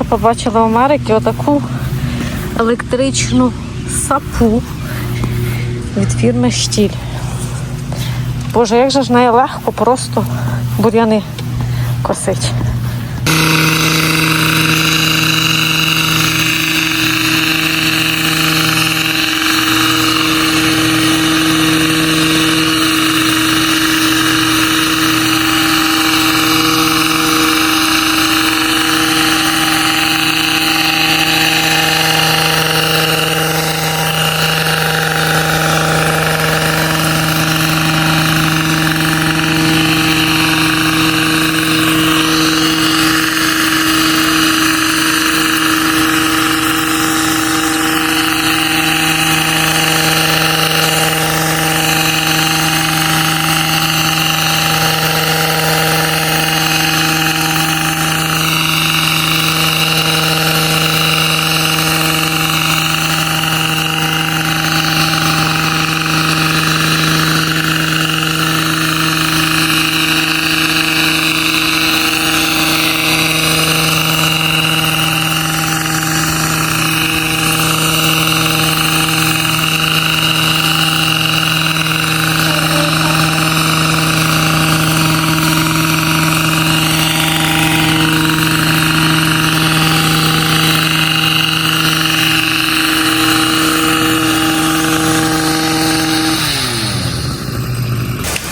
вперше побачила в Америці отаку електричну сапу від фірми Штіль. Боже, як же ж неї легко просто бур'яни косить.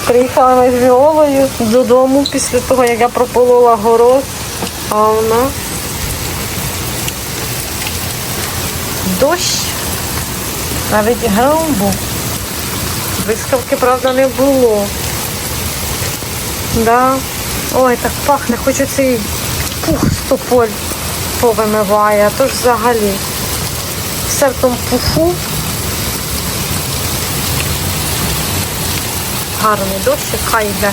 Приїхала ми з Віолою додому після того, як я прополола город, а вона дощ, навіть гром був. Блискавки, правда, не було. Да. Ой, так пахне, хоч оцей пух з тополь повимиває, а то ж взагалі. Все в тому пуху. Гарний дощ, хай йде.